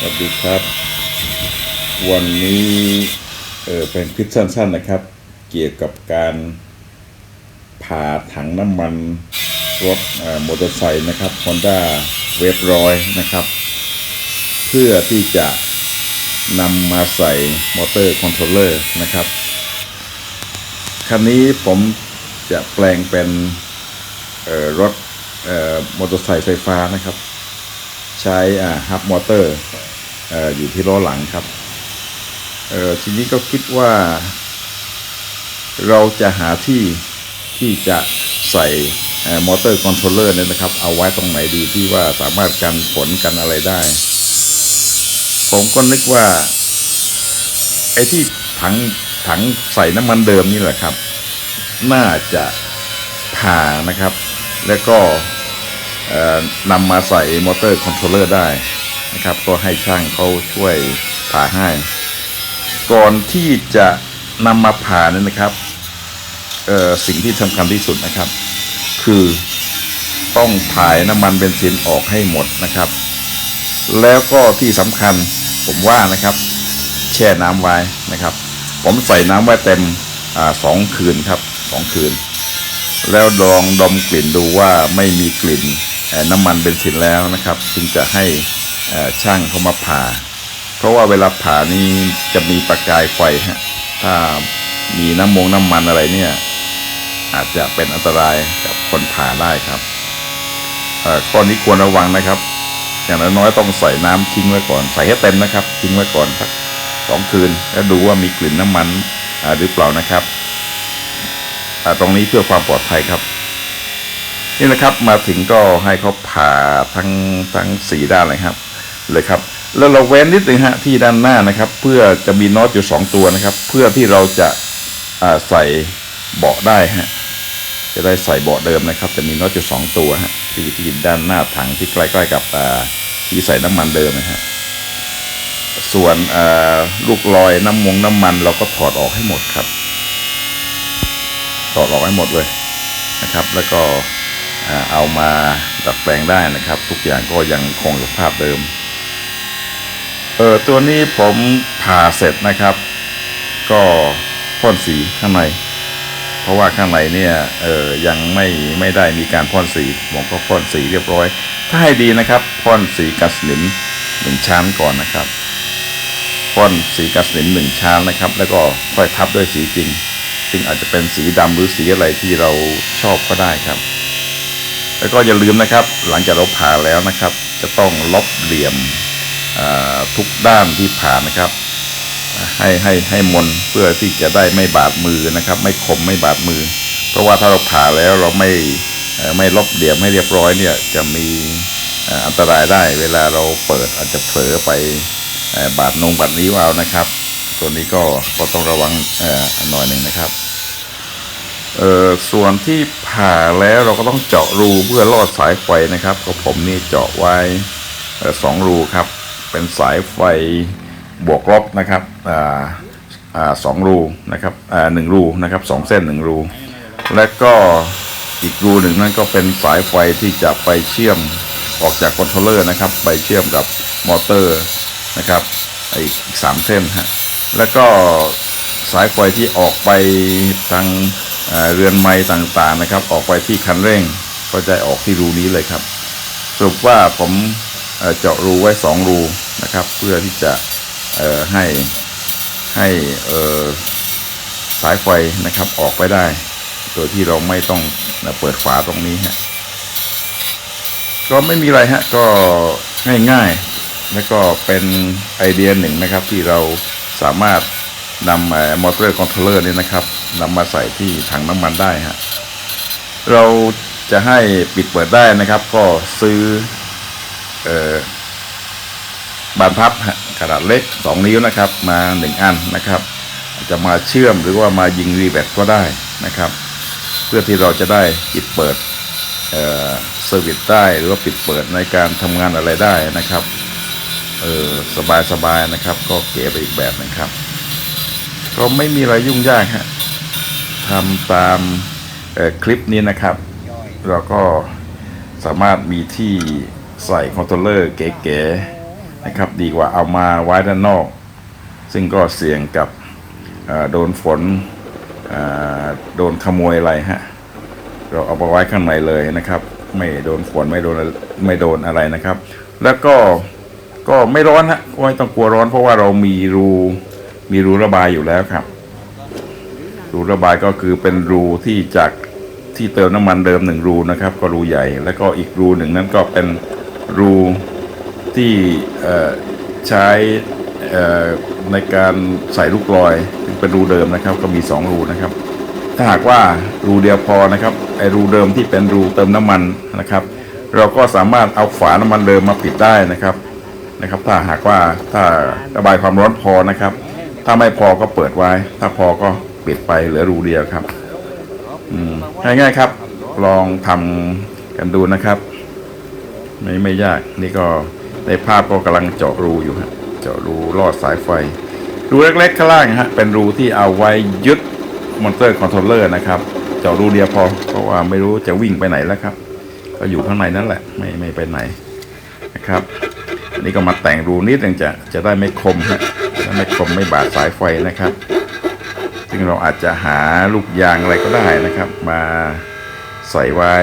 สวัสดีครับ วันนี้เออเป็นคลิปสั้นๆนะครับ เกี่ยวกับการผ่าถังน้ำมันรถมอเตอร์ไซค์นะครับ Honda เวฟร้อยนะครับ เพื่อที่จะนำมาใส่มอเตอร์คอนโทรลเลอร์นะครับ คันนี้ผมจะแปลงเป็นรถมอเตอร์ไซค์ไฟฟ้านะครับ ใช้ฮับมอเตอร์ อยู่ที่ล้อหลังครับทีนี้ก็คิดว่า เราจะหาที่ที่จะใส่มอเตอร์คอนโทรลเลอร์เนี่ยนะครับ เอาไว้ตรงไหนดีที่ว่าสามารถกันฝนกันอะไรได้ ผมก็นึกว่า ไอ้ที่ถังถังใส่น้ำมันเดิมนี่แหละครับ น่าจะผ่านะครับ แล้วก็นำมาใส่มอเตอร์คอนโทรลเลอร์ได้ นะครับ ก็ให้ช่างเขาช่วยผ่าให้ ก่อนที่จะนำมาผ่าเนี่ยนะครับเอ่อสิ่งที่สำคัญที่สุดนะครับ คือต้องถ่ายน้ำมันเบนซินออกให้หมดนะครับ แล้วก็ที่สำคัญผมว่านะครับ แช่น้ำไว้นะครับ ผมใส่น้ำไว้เต็มอาสองคืนครับสองคืน แล้วลองดมกลิ่นดูว่าไม่มีกลิ่นเอ่อน้ำมันเบนซินแล้วนะครับ จึงจะให้ ช่างเขามาผ่า เพราะว่าเวลาผ่านี่จะมีประกายไฟฮะถ้ามีน้ำมงน้ำมันอะไรเนี่ย อาจจะเป็นอันตรายกับคนผ่าได้ครับข้อนี้ควรระวังนะครับ อย่างน้อยๆต้องใส่น้ำทิ้งไว้ก่อน ใส่ให้เต็มนะครับ ทิ้งไว้ก่อนสักสองคืน แล้วดูว่ามีกลิ่นน้ำมันหรือเปล่านะครับตรงนี้เพื่อความปลอดภัยครับ นี่นะครับมาถึงก็ให้เขาผ่าทั้งทั้งสี่ด้านเลยครับ เลยครับ แล้วเราเว้นนิดนึงฮะที่ด้านหน้านะครับ เพื่อจะมีน็อตอยู่สองตัวนะครับ เพื่อที่เราจะาใส่เบาะได้ฮะจะได้ใส่เบาะเดิมนะครับ จะมีน็อตอยู่สองตัวฮะที่ที่ด้านหน้าถังที่ใกล้ๆกับที่ใส่น้ำมันเดิมนะฮะส่วนลูกลอยน้ำมงน้ำมัน เราก็ถอดออกให้หมดครับ ถอดออกให้หมดเลยนะครับ แล้วก็เอามาดัดแปลงได้นะครับ ทุกอย่างก็ยังคงสภาพเดิม เออตัวนี้ผมผ่าเสร็จนะครับ ก็พ่นสีข้างใน เพราะว่าข้างในเนี่ยเออยังไม่ไม่ได้มีการพ่นสีผมก็พ่นสีเรียบร้อย ถ้าให้ดีนะครับพ่นสีกัสนิมหนึ่งชั้นก่อนนะครับพ่นสีกัสนิมหนึ่งชั้นนะครับ แล้วก็ค่อยทับด้วยสีจริงซึ่งอาจจะเป็นสีดำหรือสีอะไรที่เราชอบก็ได้ครับ แล้วก็อย่าลืมนะครับ หลังจากเราผ่าแล้วนะครับ จะต้องลบเหลี่ยม ทุกด้านที่ผ่านะครับ ให้ให้ให้มนเพื่อที่จะได้ไม่บาดมือนะครับ ไม่คมไม่บาดมือ เพราะว่าถ้าเราผ่าแล้วเราไม่ไม่ลบเหลี่ยมให้เรียบร้อยเนี่ยจะมีอันตรายได้เวลาเราเปิดอาจจะเผลอไปบาดนงบาดนิ้วเอานะครับ ตัวนี้ก็ก็ต้องระวังอ่อหน่อยหนึ่งนะครับส่วนที่ผ่าแล้วเราก็ต้องเจาะรูเพื่อลอดสายไฟนะครับก็ผมนี่เจาะไว้สองรูครับ เป็นสายไฟบวกลบนะครับออสองรูนะครับหนึ่งรูนะครับสองเส้นหนึ่งรู และก็อีกรูหนึ่งนั่นก็เป็นสายไฟที่จะไปเชื่อมออกจากคอนโทรลเลอร์นะครับ ไปเชื่อมกับมอเตอร์นะครับอีกสามเส้นฮะแล้วก็สายไฟที่ออกไปทางเอ่อเรือนไม้ต่างๆนะครับ ออกไปที่คันเร่งก็จะออกที่รูนี้เลยครับสรุปว่าผม เจาะรูไว้สองรูนะครับ เพื่อที่จะให้ให้สายไฟนะครับออกไปได้ โดยที่เราไม่ต้องเปิดฝาตรงนี้ฮะก็ไม่มีอะไรฮะก็ง่ายๆ แล้วก็เป็นไอเดียหนึ่งนะครับที่เราสามารถนำมอเตอร์คอนโทรลเลอร์นี่นะครับนำมาใส่ที่ถังน้ำมันได้ฮะเราจะให้ปิดเปิดได้นะครับ ก็ซื้อ บานพับฮะขนาดเล็ก 2 นิ้วนะครับ มา 1 อันนะครับ จะมาเชื่อมหรือว่ามายิงรีแบตก็ได้นะครับ เพื่อที่เราจะได้ปิดเปิดเซอร์วิสได้หรือว่าปิดเปิดในการทำงานอะไรได้นะครับเออสบายสบายๆนะครับ ก็เก๋ไปอีกแบบหนึงครับ ก็ไม่มีอะไรยุ่งยากฮะทำตามคลิปนี้นะครับ เราก็สามารถมีที่ ใส่คอนโทรลเลอร์เก๋ๆนะครับดีกว่าเอามาไว้ด้านนอก ซึ่งก็เสี่ยงกับเอ่อโดนฝนเอ่อโดนขโมยอะไรฮะเราเอาไปไว้ข้างในเลยนะครับ ไม่โดนฝนไม่โดนไม่โดนอะไรนะครับ แล้วก็ก็ไม่ร้อนฮะไม่ต้องกลัวร้อน เพราะว่าเรามีรูมีรูระบายอยู่แล้วครับ รูระบายก็คือเป็นรูที่จากที่เติมน้ำมันเดิมหนึ่งรูนะครับ ก็รูใหญ่ แล้วก็อีกรูหนึ่งนั้นก็เป็น รูที่ใช้ในการใส่ลูกลอยเป็นรูเดิมนะครับ ก็มีสองรูนะครับ ถ้าหากว่ารูเดียวพอนะครับไอรูเดิมที่เป็นรูเติมน้ำมันนะครับ เราก็สามารถเอาฝาน้ำมันเดิมมาปิดได้นะครับนะครับ ถ้าหากว่าถ้าระบายความร้อนพอนะครับ ถ้าไม่พอก็เปิดไว้ ถ้าพอก็ปิดไปเหลือรูเดียวครับง่ายๆครับ ลองทำกันดูนะครับ ไม่ไม่ยากนี่ก็ในภาพก็กำลังเจาะรูอยู่ฮะเจาะรูลอดสายไฟ รูเล็กๆข้างล่างฮะเป็นรูที่เอาไว้ยึดมอนเตอร์คอนโทรลเลอร์นะครับ เจาะรูเดียวพอเพราะว่าไม่รู้จะวิ่งไปไหนแล้วครับ ก็อยู่ข้างในนั่นแหละ ไม่ไม่ไปไหนนะครับอันนี้ก็มาแต่งรูนิดนึงจะจะได้ไม่คมฮะจะไม่คมไม่บาดสายไฟนะครับ ซึ่งเราอาจจะหาลูกยางอะไรก็ได้นะครับ มาใส่ไว้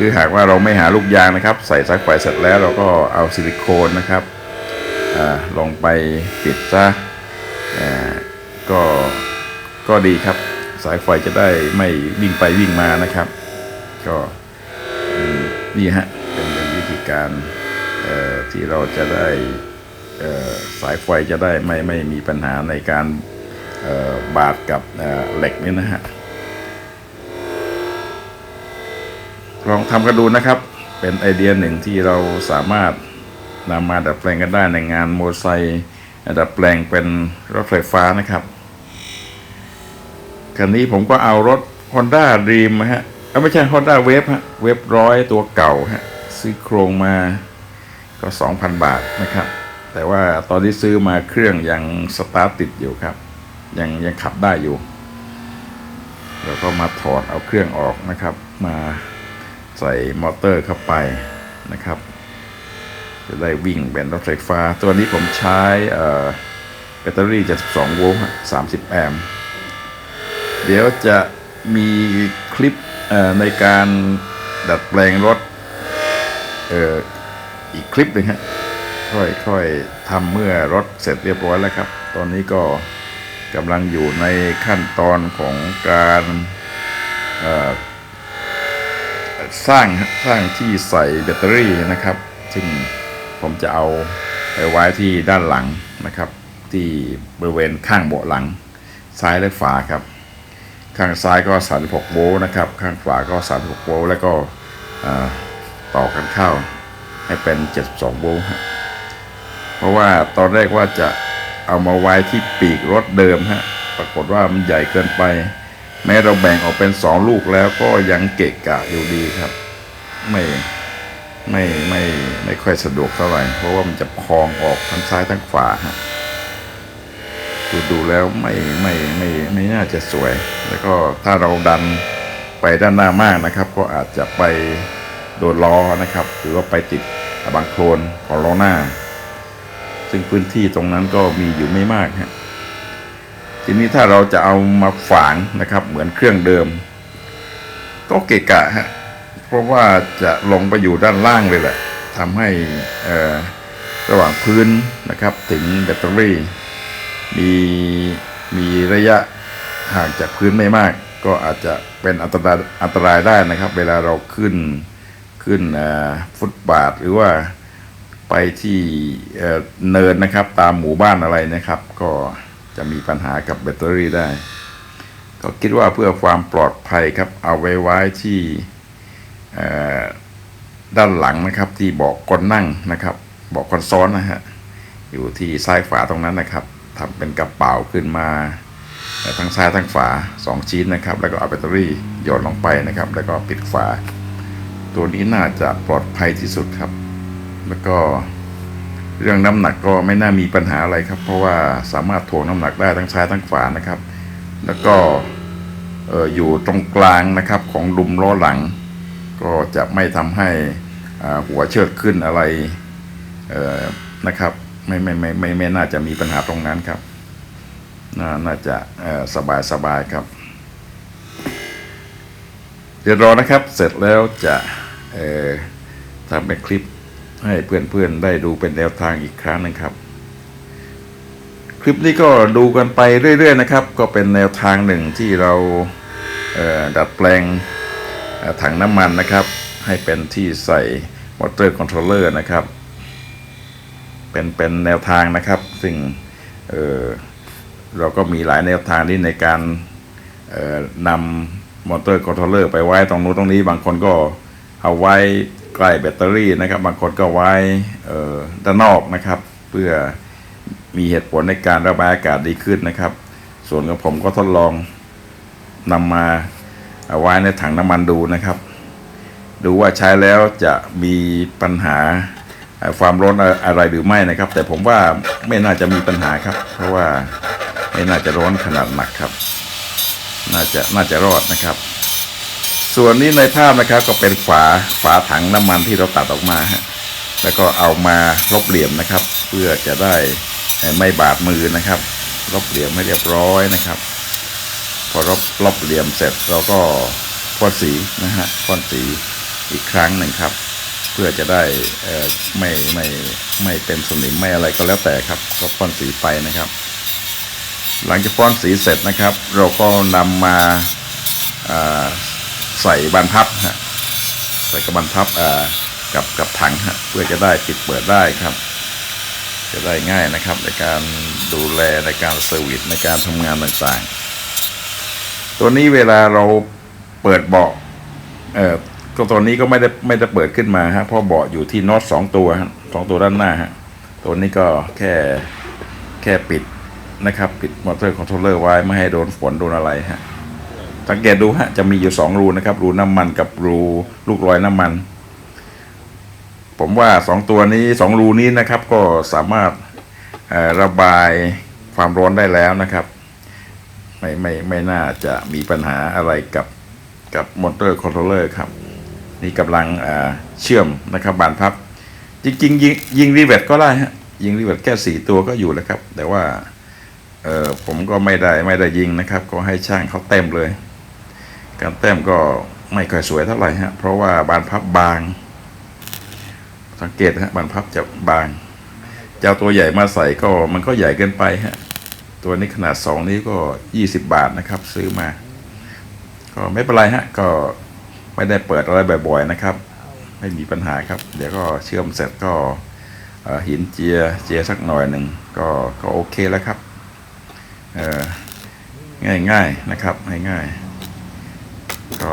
รือหากว่าเราไม่หาลูกยางนะครับ ใส่สายไฟเสร็จแล้วเราก็เอาซิลิโคนนะครับอลงไปปิดซะก็ก็ดีครับ สายไฟจะได้ไม่วิ่งไปวิ่งมานะครับ ก็นี่ฮะเป็นวิธีการที่เราจะได้สายไฟจะได้ไม่ไม่มีปัญหาในการบาดกับเหล็กนี่นะฮะ ลองทำกันดูนะครับ เป็นไอเดียหนึ่งที่เราสามารถนำมาดัดแปลงกันได้ในงานโมอไซค์ดัดแปลงเป็นรถไฟฟ้านะครับคันนี้ผมก็เอารถ Honda Dream ฮะเอ้าไม่ใช่ Honda Wave ฮะเวฟร้อยตัวเก่าฮะซื้อโครงมาก็ 2,000 บาทนะครับ แต่ว่าตอนที่ซื้อมาเครื่องยังสตาร์ทติดอยู่ครับ ยังยังขับได้อยู่ แล้วก็มาถอดเอาเครื่องออกนะครับ มา ใส่มอเตอร์เข้าไปนะครับ จะได้วิ่งเป็นรถไฟฟ้า ตัวนี้ผมใช้แบตเตอรี่ 72 โวลต์ 30 แอมป์เดี๋ยวจะมีคลิปในการดัดแปลงรถอออีกคลิปหนึ่งฮะค่อยๆทำเมื่อรถเสร็จเรียบร้อยแล้วครับ ตอนนี้ก็กำลังอยู่ในขั้นตอนของการ สร้างสร้างที่ใส่แบตเตอรี่นะครับ ซึ่งผมจะเอาไปไว้ที่ด้านหลังนะครับ ที่บริเวณข้างเบาะหลัง ซ้ายและขวาครับ ข้างซ้ายก็ 36 โวลต์นะครับ ข้างขวาก็ 36 โวลต์แล้วก็ต่อกันเข้าให้เป็น 72 โวลต์เพราะว่าตอนแรกว่าจะเอามาไว้ที่ปีกรถเดิมฮะ ปรากฏว่ามันใหญ่เกินไป แม้เราแบ่งออกเป็นสองลูกแล้วก็ยังเกะกะอยู่ดีครับ ไม่ไม่ไม่ไม่ค่อยสะดวกเท่าไหร่ เพราะว่ามันจะพองออกทั้งซ้ายทั้งขวาฮะดูดูแล้วไม่ไม่ไม่ไม่น่าจะสวย แล้วก็ถ้าเราดันไปด้านหน้ามากนะครับ ก็อาจจะไปโดนล้อนะครับ หรือว่าไปติดบังโคลนของล้อหน้า ซึ่งพื้นที่ตรงนั้นก็มีอยู่ไม่มากฮะ ทีนี้ถ้าเราจะเอามาฝางนะครับ เหมือนเครื่องเดิม ก็เกะกะฮะเพราะว่าจะลงไปอยู่ด้านล่างเลยแหละทำให้ระหว่างพื้นนะครับ ถึงแบตเตอรี่ มีมีระยะห่างจากพื้นไม่มาก ก็อาจจะเป็นอันตรายอันตรายได้นะครับ เวลาเราขึ้นขึ้นฟุตบาทหรือว่าไปที่เนินนะครับ ตามหมู่บ้านอะไรนะครับ ก็ จะมีปัญหากับแบตเตอรี่ได้ ก็คิดว่าเพื่อความปลอดภัยครับ เอาไว้ไว้ที่ด้านหลังนะครับที่เบาะคนนั่งนะครับเบาะคนซ้อนนะฮะอยู่ที่ซ้ายฝาตรงนั้นนะครับทำเป็นกระเป๋าขึ้นมาทั้งซ้ายทั้งฝาสองชิ้นนะครับ แล้วก็เอาแบตเตอรี่โยนลงไปนะครับ แล้วก็ปิดฝา ตัวนี้น่าจะปลอดภัยที่สุดครับ แล้วก็ เรื่องน้ำหนักก็ไม่น่ามีปัญหาอะไรครับ เพราะว่าสามารถถ่วงน้ำหนักได้ทั้งซ้ายทั้งขวานะครับ แล้วก็เอ่อยู่ตรงกลางนะครับของดุมล้อหลัง ก็จะไม่ทำให้หัวเชิดขึ้นอะไรนะครับไม่ไม่ไม่ไม่ไม่น่าจะมีปัญหาตรงนั้นครับ น่าน่าจะสบายสบายครับ เดี๋ยวรอนะครับเสร็จแล้วจะทำเป็นคลิป ให้เพื่อนๆได้ดูเป็นแนวทางอีกครั้งหนึงครับ คลิปนี้ก็ดูกันไปเรื่อย ๆ นะครับ ก็เป็นแนวทางหนึ่งที่เราเดัดแปลงถังน้ำมันนะครับ ให้เป็นที่ใส่มอเตอร์คอนโทรลเลอร์นะครับ เป็นเป็นแนวทางนะครับ ซึ่งเเราก็มีหลายแนวทางนี้ในการนำมอเตอร์คอนโทรลเลอร์ไปไว้ตรงนู้นตรงนี้บางคนก็เอาไว้ ใกล้แบตเตอรี่นะครับ บางคนก็ไว้ด้านนอกนะครับ เพื่อมีเหตุผลในการระบายอากาศดีขึ้นนะครับ ส่วนของผมก็ทดลองนำมาไว้ในถังน้ำมันดูนะครับ ดูว่าใช้แล้วจะมีปัญหาความร้อนอะไรหรือไม่นะครับ แต่ผมว่าไม่น่าจะมีปัญหาครับ เพราะว่าไม่น่าจะร้อนขนาดหนักครับ น่าจะน่าจะรอดนะครับ ส่วนนี้ในภาพนะครับก็เป็นฝาฝาถังน้ำมันที่เราตัดออกมาฮะแล้วก็เอามาลบเหลี่ยมนะครับ เพื่อจะได้ไม่บาดมือนะครับลบเหลี่ยมให้เรียบร้อยนะครับ พอลบลบเหลี่ยมเสร็จเราก็พ่นสีนะฮะพ่นสีอีกครั้งหนึ่งครับ เพื่อจะได้ไม่ไม่ไม่เป็นสนิมไม่อะไรก็แล้วแต่ครับ ก็พ่นสีไปนะครับ หลังจากพ่นสีเสร็จนะครับ เราก็นำมาอ่า ใส่บานพับฮะใส่กับบานพับอ่ากับกับถังฮะเพื่อจะได้ปิดเปิดได้ครับ จะได้ง่ายนะครับ ในการดูแลในการเซอร์วิสในการทำงานต่างๆ ตัวนี้เวลาเราเปิดเบาะเอ่อก็ตัวนี้ก็ไม่ได้ไม่ได้เปิดขึ้นมาฮะเพราะเบาะอยู่ที่น็อตสองตัวฮะสองตัวด้านหน้าฮะตัวนี้ก็แค่แค่ปิดนะครับ ปิดมอเตอร์คอนโทรลเลอร์ไว้ไม่ให้โดนฝนโดนอะไรฮะ สังเกตดูฮะจะมีอยู่สองรูนะครับ รูน้ำมันกับรูลูกรอยน้ำมัน ผมว่าสองตัวนี้สองรูนี้นะครับ ก็สามารถระบายความร้อนได้แล้วนะครับ ไม่ไม่ไม่น่าจะมีปัญหาอะไรกับกับมอเตอร์คอนโทรลเลอร์ครับ นี่กำลังเชื่อมนะครับบานพับ จริงๆ ยิงยิงรีเวทก็ได้ฮะยิงรีเวทแค่สี่ตัวก็อยู่แล้วครับ แต่ว่าเออผมก็ไม่ได้ไม่ได้ยิงนะครับ ก็ให้ช่างเขาเต็มเลย การเต็มก็ไม่ค่อยสวยเท่าไหร่ฮะเพราะว่าบานพับบาง สังเกตฮะบานพับจะบางจะเอาตัวใหญ่มาใส่ก็มันก็ใหญ่เกินไปฮะตัวนี้ขนาดสองนี้ก็ยี่สิบบาทนะครับ ซื้อมา ก็ไม่เป็นไรฮะก็ไม่ได้เปิดอะไรบ่อย ๆนะครับ ไม่มีปัญหาครับ เดี๋ยวก็เชื่อมเสร็จก็หินเจียเจียสักหน่อยหนึ่งก็ก็โอเคแล้วครับง่ายๆนะครับง่ายๆ ก็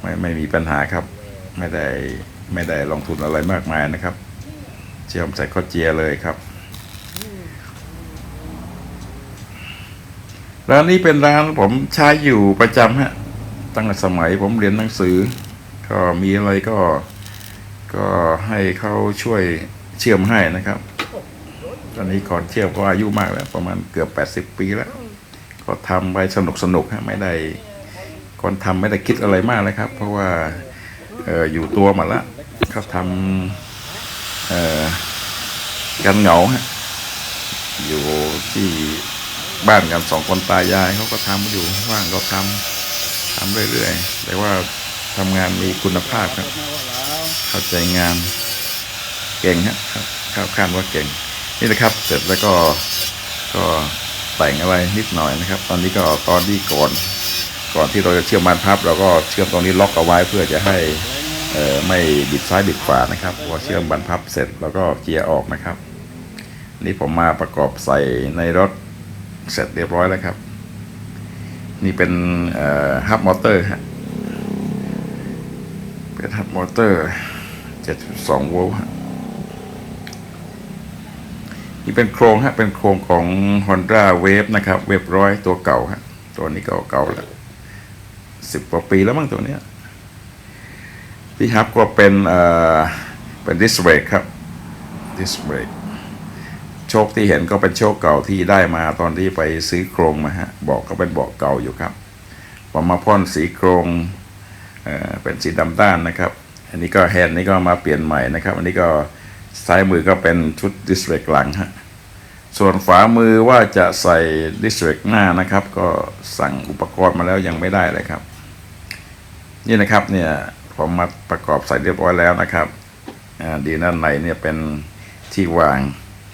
ไม่ไม่มีปัญหาครับ ไม่ได้ไม่ได้ลงทุนอะไรมากมายนะครับเชื่อมใส่ก็เจียเลยครับร้านนี้เป็นร้านผมใช้อยู่ประจำฮะตั้งแต่สมัยผมเรียนหนังสือ ก็มีอะไรก็ก็ให้เขาช่วยเชื่อมให้นะครับ ตอนนี้ก่อนเชื่อมก็อายุมากแล้ว ประมาณเกือบ80ปีแล้ว ก็ทำไปสนุกสนุกฮะไม่ได้ ก่อนทำไม่ได้คิดอะไรมากเลยครับ เพราะว่าอออยู่ตัวมาละเขาทำกันเหงาฮะอยู่ที่บ้านกันสองคนตายายเขาก็ทำอยู่ว่างก็ทำทำเรื่อยๆแต่ว่าทำงานมีคุณภาพครับ เข้าใจงานเก่งฮะครับข้าวข้านว่าเก่ง นี่นะครับเสร็จแล้วก็ก็แต่งอะไรนิดหน่อยนะครับ ตอนนี้ก็ตอนที่ก่อน ก่อนที่เราจะเชื่อมบานพับเราก็เชื่อมตรงนี้ล็อกเอาไว้เพื่อจะให้ไม่บิดซ้ายบิดขวานะครับพอเชื่อมบานพับเสร็จแล้วก็เจียร์ออกนะครับ นี่ผมมาประกอบใส่ในรถเสร็จเรียบร้อยแล้วครับ นี่เป็นฮับมอเตอร์ฮะเป็นฮับมอเตอร์ 7.2 โวลต์ฮะนี่เป็นโครงฮะเป็นโครงของ Honda Wave นะครับ Wave ร้อยตัวเก่าฮะตัวนี้เก่าเก่าแล้ว สิบกว่าปีแล้วมั้งตัวเนี้ยที่ฮับก็เป็นเอ่อเป็นดิสเบรกครับดิสเบรกโชคที่เห็นก็เป็นโชคเก่าที่ได้มาตอนที่ไปซื้อโครงมาฮะเบอกก็เป็นเบอกเก่าอยู่ครับพอมาพ่นสีโครงเอ่อเป็นสีดำด้านนะครับ อันนี้ก็แฮนด์นี่ก็มาเปลี่ยนใหม่นะครับ อันนี้ก็ซ้ายมือก็เป็นชุดดิสเ r กหลังฮะส่วนฝามือว่าจะใส่ดิสเ r กหน้านะครับ ก็สั่งอุปกรณ์มาแล้วยังไม่ได้เลยครับ นี่นะครับเนี่ยผมมาประกอบใส่เรียบร้อยแล้วนะครับดีด้านในเนี่ยเป็นที่วาง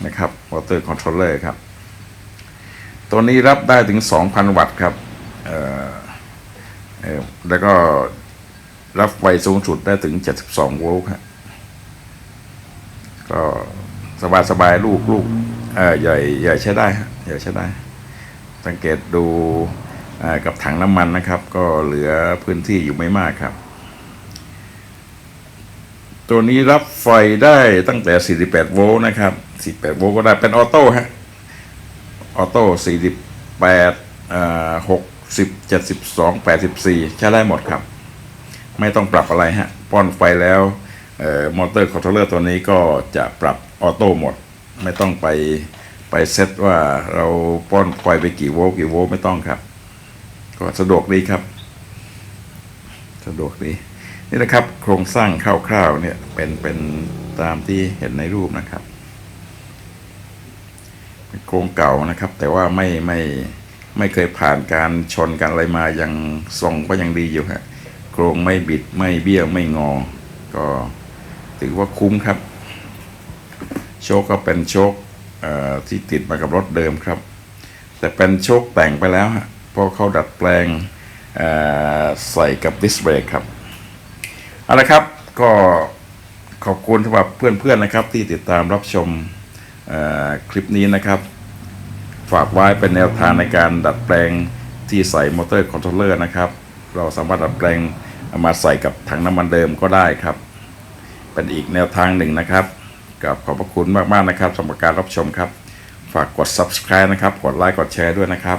นะครับวอเตอร์คอนโทรลเลอร์ครับ ตัวนี้รับได้ถึง 2,000 วัตต์ครับแล้วก็รับไฟสูงสุดได้ถึง 72 โวลต์ครับก็สบายสบายๆลูกลูกใหญ่ใหญ่ใช้ได้ใหญ่ใช้ได้ สังเกตดู กับถังน้ำมันนะครับ ก็เหลือพื้นที่อยู่ไม่มากครับ ตัวนี้รับไฟได้ตั้งแต่ 48 โวลต์นะครับ 48 โวลต์ก็ได้เป็นออโต้ฮะออโต้ 48อ่า60 72 84 ใช้ได้หมดครับ ไม่ต้องปรับอะไรฮะ ป้อนไฟแล้วออมอเตอร์คอนโทรลเลอร์ตัวนี้ก็จะปรับออโต้หมด ไม่ต้องไปไปเซตว่าเราป้อนไฟไปกี่โวลต์กี่โวลต์ไม่ต้องครับ ก็สะดวกดีครับ สะดวกดีนี่นะครับ โครงสร้างคร่าวๆเนี่ยเป็นเป็นตามที่เห็นในรูปนะครับเป็นโครงเก่านะครับ แต่ว่าไม่ไม่ไม่เคยผ่านการชนกันอะไรมายังทรงก็ยังดีอยู่ฮะโครงไม่บิดไม่เบี้ยวไม่งอ ก็ถือว่าคุ้มครับ โชคก็เป็นโชคที่ติดมากับรถเดิมครับ แต่เป็นโชคแต่งไปแล้วฮะ เพราะเขาดัดแปลงใส่กับดิสเบรกครับเอาละครับก็ขอบคุณสำหรับเพื่อนๆนะครับ ที่ติดตามรับชมคลิปนี้นะครับ ฝากไว้เป็นแนวทางในการดัดแปลงที่ใส่มอเตอร์คอนโทรลเลอร์นะครับ เราสามารถดัดแปลงเอามาใส่กับถังน้ำมันเดิมก็ได้ครับ เป็นอีกแนวทางหนึ่งนะครับกับขอบพระคุณมากๆนะครับสำหรับการรับชมครับ ฝากกด subscribe นะครับ กดไลค์กดแชร์ด้วยนะครับ